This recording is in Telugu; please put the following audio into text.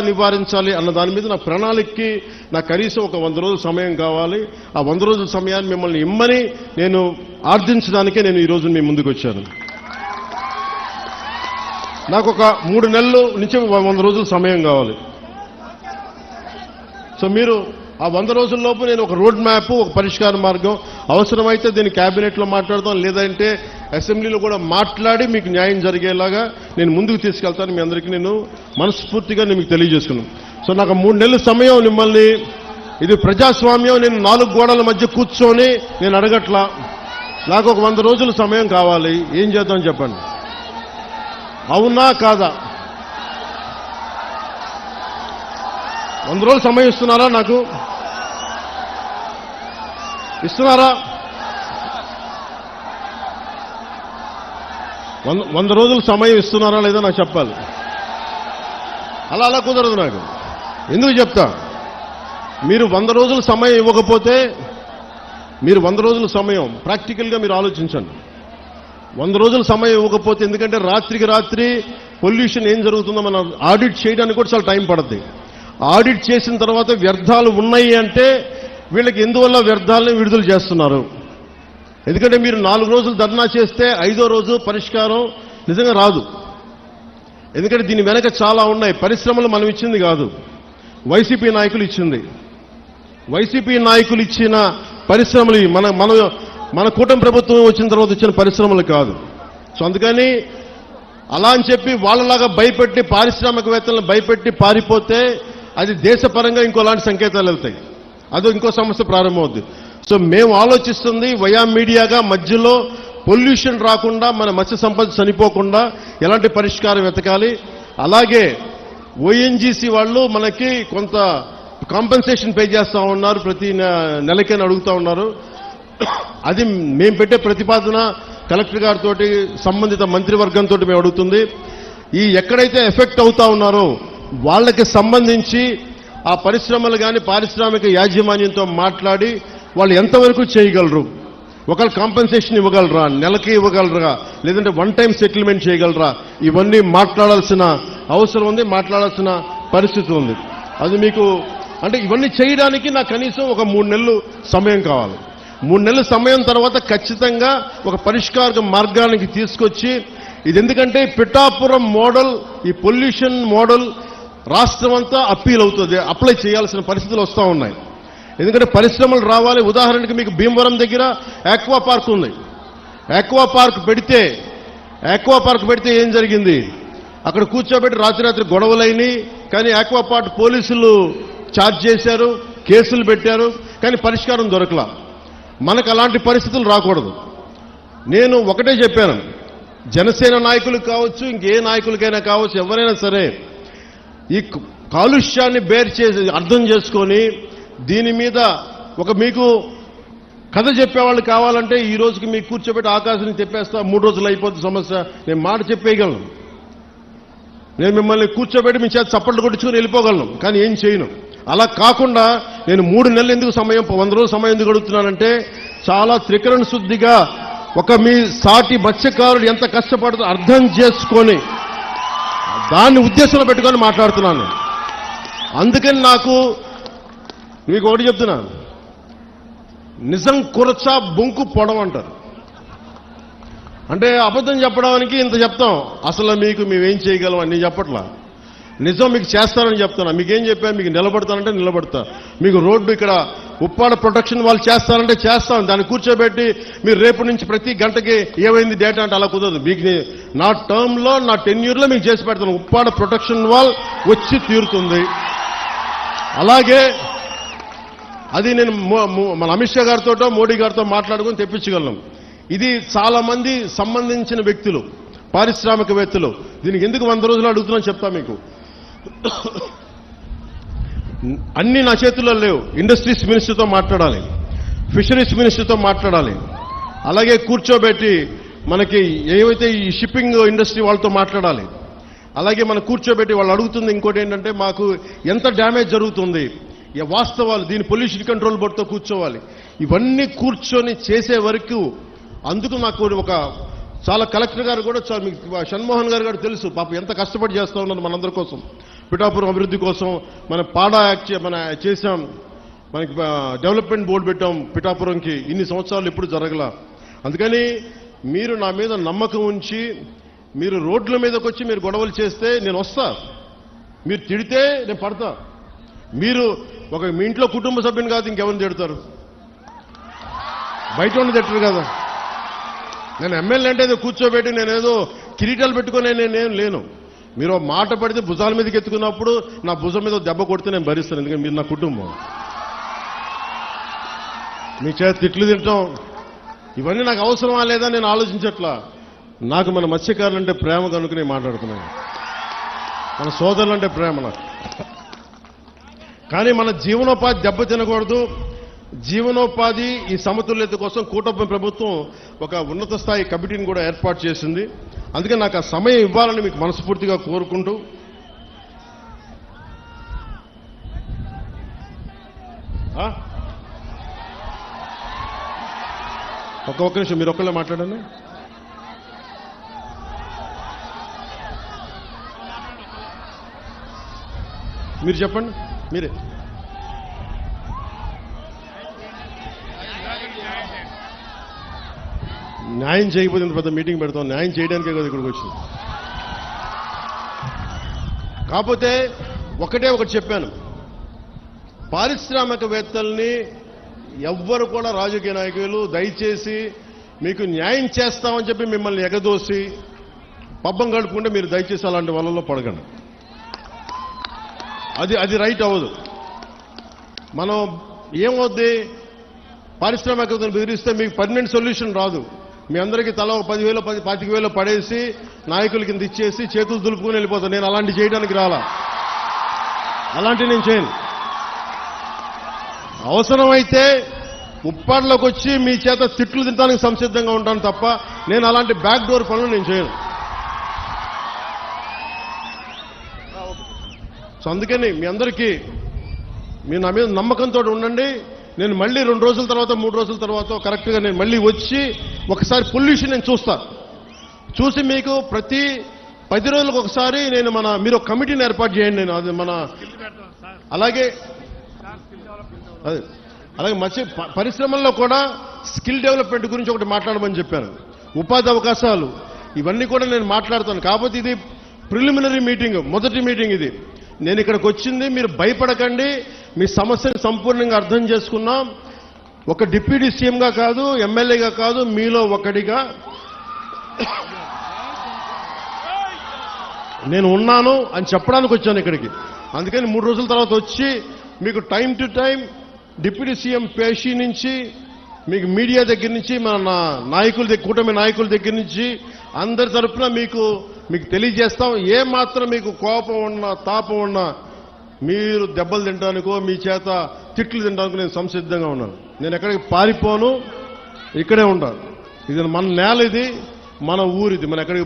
నివారించాలి అన్న దాని మీద నా ప్రణాళికకి నాకు కనీసం ఒక వంద రోజుల సమయం కావాలి. ఆ వంద రోజుల సమయాన్ని మిమ్మల్ని ఇమ్మని నేను ఆర్జించడానికే నేను ఈ రోజు మీ ముందుకు వచ్చాను. నాకు ఒక మూడు నెలలు నుంచి వంద రోజుల సమయం కావాలి. సో మీరు ఆ వంద రోజుల్లోపు నేను ఒక రోడ్ మ్యాప్ ఒక పరిష్కార మార్గం అవసరమైతే దీన్ని క్యాబినెట్లో మాట్లాడదాం లేదంటే అసెంబ్లీలో కూడా మాట్లాడి మీకు న్యాయం జరిగేలాగా నేను ముందుకు తీసుకెళ్తాను. మీ అందరికీ నేను మనస్ఫూర్తిగా నేను మీకు తెలియజేసుకున్నాను. సో నాకు మూడు నెలల సమయం మిమ్మల్ని ఇది ప్రజాస్వామ్యం నేను నాలుగు గోడల మధ్య కూర్చొని నేను అడగట్లా. నాకు ఒక వంద రోజుల సమయం కావాలి. ఏం చేద్దాం చెప్పండి? అవునా కాదా? వంద రోజులు సమయం ఇస్తున్నారా నాకు? ఇస్తున్నారా? వంద వంద రోజులు సమయం ఇస్తున్నారా లేదా నాకు చెప్పాలి. అలా అలా కుదరదు నాకు. ఎందుకు చెప్తా? మీరు వంద రోజులు సమయం ఇవ్వకపోతే మీరు వంద రోజుల సమయం ప్రాక్టికల్గా మీరు ఆలోచించండి. వంద రోజుల సమయం ఇవ్వకపోతే ఎందుకంటే రాత్రికి రాత్రి పొల్యూషన్ ఏం జరుగుతుందో మనం ఆడిట్ చేయడానికి కూడా చాలా టైం పడుతుంది ఆడిట్ చేసిన తర్వాత వ్యర్థాలు ఉన్నాయి అంటే వీళ్ళకి ఎందువల్ల వ్యర్థాలను విడుదల చేస్తున్నారు? ఎందుకంటే మీరు నాలుగు రోజులు ధర్నా చేస్తే ఐదో రోజు పరిష్కారం నిజంగా రాదు. ఎందుకంటే దీని వెనక చాలా ఉన్నాయి. పరిశ్రమలు మనం ఇచ్చింది కాదు. వైసీపీ నాయకులు ఇచ్చింది. వైసీపీ నాయకులు ఇచ్చిన పరిశ్రమలు మన మన మన కూటమి ప్రభుత్వం వచ్చిన తర్వాత ఇచ్చిన పరిశ్రమలు కాదు. సో అందుకని అలా అని చెప్పి వాళ్ళలాగా భయపెట్టి పారిశ్రామికవేత్తలను భయపెట్టి పారిపోతే అది దేశపరంగా ఇంకోలాంటి సంకేతాలు వెళ్తాయి. అదో ఇంకో సమస్య ప్రారంభమవుద్ది. సో మేము ఆలోచిస్తుంది వయా మీడియాగా మధ్యలో పొల్యూషన్ రాకుండా మన మత్స్య సంపద చనిపోకుండా ఎలాంటి పరిష్కారం వెతకాలి. అలాగే ఓఎన్జీసీ వాళ్ళు మనకి కొంత కాంపెన్సేషన్ పే చేస్తా ఉన్నారు ప్రతి నెలకైనా అడుగుతా ఉన్నారు. అది మేము పెట్టే ప్రతిపాదన కలెక్టర్ గారితో సంబంధిత మంత్రివర్గంతో మేము అడుగుతుంది. ఈ ఎక్కడైతే ఎఫెక్ట్ అవుతా ఉన్నారో వాళ్ళకి సంబంధించి ఆ పరిశ్రమలు కానీ పారిశ్రామిక యాజమాన్యంతో మాట్లాడి వాళ్ళు ఎంతవరకు చేయగలరు? ఒకళ్ళు కాంపెన్సేషన్ ఇవ్వగలరా? నెలకి ఇవ్వగలరా? లేదంటే వన్ టైం సెటిల్మెంట్ చేయగలరా? ఇవన్నీ మాట్లాడాల్సిన అవసరం ఉంది మాట్లాడాల్సిన పరిస్థితి ఉంది. అది మీకు అంటే ఇవన్నీ చేయడానికి నాకు కనీసం ఒక మూడు నెలలు సమయం కావాలి. మూడు నెలల సమయం తర్వాత ఖచ్చితంగా ఒక పరిష్కార మార్గానికి తీసుకొచ్చి ఇది ఎందుకంటే పిఠాపురం మోడల్ ఈ పొల్యూషన్ మోడల్ రాష్ట్రం అంతా అప్పీల్ అవుతుంది అప్లై చేయాల్సిన పరిస్థితులు వస్తూ ఉన్నాయి. ఎందుకంటే పరిశ్రమలు రావాలి. ఉదాహరణకి మీకు భీమవరం దగ్గర ఆక్వా పార్క్ ఉంది. ఆక్వా పార్క్ పెడితే ఆక్వా పార్క్ పెడితే ఏం జరిగింది? అక్కడ కూర్చోబెట్టి రాత్రి రాత్రి గొడవలైనవి కానీ ఆక్వా పార్క్ పోలీసులు ఛార్జ్ చేశారు కేసులు పెట్టారు కానీ పరిష్కారం దొరకలా. మనకు అలాంటి పరిస్థితులు రాకూడదు. నేను ఒకటే చెప్పాను. జనసేన నాయకులు కావచ్చు ఇంకే నాయకులకైనా కావచ్చు ఎవరైనా సరే ఈ కాలుష్యాన్ని బేర్ చేసి అర్థం చేసుకొని దీని మీద ఒక మీకు కథ చెప్పేవాళ్ళు కావాలంటే ఈ రోజుకి మీకు కూర్చోబెట్టి ఆకాశాన్ని చెప్పేస్తా మూడు రోజులు అయిపోతుంది సమస్య. నేను మాట చెప్పేయగలను. నేను మిమ్మల్ని కూర్చోబెట్టి మీ చేత చప్పట్లు కొట్టించుకుని వెళ్ళిపోగలను కానీ ఏం చేయను. అలా కాకుండా నేను మూడు నెలలు ఎందుకు సమయం వంద రోజుల సమయం ఎందుకు అడుగుతున్నానంటే చాలా త్రికరణ శుద్ధిగా ఒక మీ సాటి మత్స్యకారుడు ఎంత కష్టపడుతుందో అర్థం చేసుకొని దాన్ని ఉద్దేశంలో పెట్టుకొని మాట్లాడుతున్నాను. అందుకని నాకు మీకు ఒకటి చెప్తున్నాను నిజం కురచా బొంకు పొడవ అంటారు. అంటే అబద్ధం చెప్పడానికి ఇంత చెప్తాం. అసలు మీకు మేమేం చేయగలం అని చెప్పట్లా. నిజం మీకు చేస్తానని చెప్తున్నా. మీకేం చెప్పాను మీకు నిలబడతానంటే నిలబడతా. మీకు రోడ్డు ఇక్కడ ఉప్పాడ ప్రొటెక్షన్ వాళ్ళు చేస్తారంటే చేస్తాం. దాన్ని కూర్చోబెట్టి మీరు రేపు నుంచి ప్రతి గంటకి ఏమైంది డేటా అంటే అలా కుదరదు. మీకు నా టర్మ్లో నా టెన్యూర్లో మీకు చేసి పెడతాను. ఉప్పాడ ప్రొటెక్షన్ వాల్ వచ్చి తీరుతుంది. అలాగే అది నేను మన అమిత్ షా గారితో మోడీ గారితో మాట్లాడుకుని తెప్పించగలను. ఇది చాలా మంది సంబంధించిన వ్యక్తులు పారిశ్రామికవేత్తలు. దీనికి ఎందుకు వంద రోజులు అడుగుతున్నాను చెప్తా మీకు. అన్ని నా చేతుల్లో లేవు. ఇండస్ట్రీస్ మినిస్టర్తో మాట్లాడాలి. ఫిషరీస్ మినిస్టర్తో మాట్లాడాలి. అలాగే కూర్చోబెట్టి మనకి ఏవైతే ఈ షిప్పింగ్ ఇండస్ట్రీ వాళ్ళతో మాట్లాడాలి. అలాగే మనం కూర్చోబెట్టి వాళ్ళు అడుగుతుంది ఇంకోటి ఏంటంటే మాకు ఎంత డ్యామేజ్ జరుగుతుంది. వాస్తవాలు దీని పొల్యూషన్ కంట్రోల్ బోర్డుతో కూర్చోవాలి. ఇవన్నీ కూర్చొని చేసే వరకు అందుకు నాకు ఒక చాలా కలెక్టర్ గారు కూడా చాలా మీకు షణ్మోహన్ గారు కూడా తెలుసు పాప ఎంత కష్టపడి చేస్తా ఉన్నారు మనందరి కోసం. పిఠాపురం అభివృద్ధి కోసం మన పాడా యాక్ట్ మన చేశాం. మనకి డెవలప్మెంట్ బోర్డు పెట్టాం పిఠాపురంకి. ఇన్ని సంవత్సరాలు ఎప్పుడు జరగల. అందుకని మీరు నా మీద నమ్మకం ఉంచి మీరు రోడ్ల మీదకి వచ్చి మీరు గొడవలు చేస్తే నేను వస్తా. మీరు తిడితే నేను పడతా. మీరు ఒక మీ ఇంట్లో కుటుంబ సభ్యుని కాదు ఇంకెవరిని తిడతారు? బయట ఉన్న తిట్టరు కదా. నేను ఎమ్మెల్యే అంటే ఏదో కూర్చోబెట్టి నేనేదో కిరీటాలు పెట్టుకునే నేనేం లేను. మీరు మాట పడితే భుజాల మీదకి ఎత్తుకున్నప్పుడు నా భుజం మీద దెబ్బ కొడితే నేను భరిస్తాను ఎందుకంటే మీరు నా కుటుంబం. మీ చేత తిట్లు తింటాం. ఇవన్నీ నాకు అవసరమా లేదా నేను ఆలోచించట్లా. నాకు మన మత్స్యకారులు అంటే ప్రేమ కనుక నేను మాట్లాడుతున్నాను. మన సోదరులు అంటే ప్రేమ నాకు. కానీ మన జీవనోపాధి దెబ్బ తినకూడదు. జీవనోపాధి ఈ సమతుల్యత కోసం కూటమి ప్రభుత్వం ఒక ఉన్నత స్థాయి కమిటీని కూడా ఏర్పాటు చేసింది. అందుకే నాకు ఆ సమయం ఇవ్వాలని మీకు మనస్ఫూర్తిగా కోరుకుంటూ. ఒక ఒక్క నిమిషం మీరు ఒక్కళ్ళే మాట్లాడండి. మీరు చెప్పండి. మీరే. న్యాయం చేయకపోతే ఇంత పెద్ద మీటింగ్ పెడతాం. న్యాయం చేయడానికే కదా ఇక్కడికి వచ్చింది. కాకపోతే ఒకటే ఒకటి చెప్పాను. పారిశ్రామికవేత్తల్ని ఎవ్వరు కూడా రాజకీయ నాయకులు దయచేసి మీకు న్యాయం చేస్తామని చెప్పి మిమ్మల్ని ఎగదోసి పబ్బం గడుపుకుంటే మీరు దయచేసి అలాంటి వలలో పడగండి అది అది రైట్ అవ్వదు. మనం ఏమవుద్ది? పారిశ్రామికతను బెదిరిస్తే మీకు పర్మనెంట్ సొల్యూషన్ రాదు. మీ అందరికీ తల ఒక పదివేలు పది పాతిక వేలు పడేసి నాయకుల కింద ఇచ్చేసి చేతులు దులుపుకుని వెళ్ళిపోతాను నేను అలాంటి చేయడానికి రాలా. అలాంటి నేను చేయను. అవసరమైతే ఉప్పాడులోకి వచ్చి మీ చేత తిట్లు తినడానికి సంసిద్ధంగా ఉంటాను తప్ప నేను అలాంటి బ్యాక్ డోర్ పనులు నేను చేయను. సో అందుకని మీ అందరికీ మీరు నా మీద నమ్మకంతో ఉండండి. నేను మళ్ళీ రెండు రోజుల తర్వాత మూడు రోజుల తర్వాత కరెక్ట్గా నేను మళ్ళీ వచ్చి ఒకసారి పొల్యూషన్ నేను చూస్తాను చూసి మీకు ప్రతి పది రోజులకు ఒకసారి నేను మన మీరు ఒక కమిటీని ఏర్పాటు చేయండి నేను. అది మన అలాగే అదే అలాగే మత్స్య పరిశ్రమల్లో కూడా స్కిల్ డెవలప్మెంట్ గురించి ఒకటి మాట్లాడమని చెప్పాను. ఉపాధి అవకాశాలు ఇవన్నీ కూడా నేను మాట్లాడతాను. కాకపోతే ఇది ప్రిలిమినరీ మీటింగ్ మొదటి మీటింగ్ ఇది. నేను ఇక్కడికి వచ్చింది మీరు భయపడకండి. మీ సమస్యను సంపూర్ణంగా అర్థం చేసుకున్నాం. ఒక డిప్యూటీ సీఎంగా కాదు ఎమ్మెల్యేగా కాదు మీలో ఒకటిగా నేను ఉన్నాను అని చెప్పడానికి వచ్చాను ఇక్కడికి. అందుకని మూడు రోజుల తర్వాత వచ్చి మీకు time to time deputy CM పేషీ నుంచి మీకు మీడియా దగ్గర నుంచి మన నా- నాయకుల కూటమి నాయకుల దగ్గర నుంచి అందరి తరపున మీకు మీకు తెలియజేస్తాం ఏ మాత్రం మీకు కోపం ఉన్నా తాపం ఉన్నా మీరు దెబ్బలు తినడానికో మీ చేత తిట్లు తినడానికి నేను సంసిద్ధంగా ఉన్నాను. నేను ఎక్కడికి పారిపోను ఇక్కడే ఉంటాను. ఇది మన నేల ఇది మన ఊరిది మన ఎక్కడికి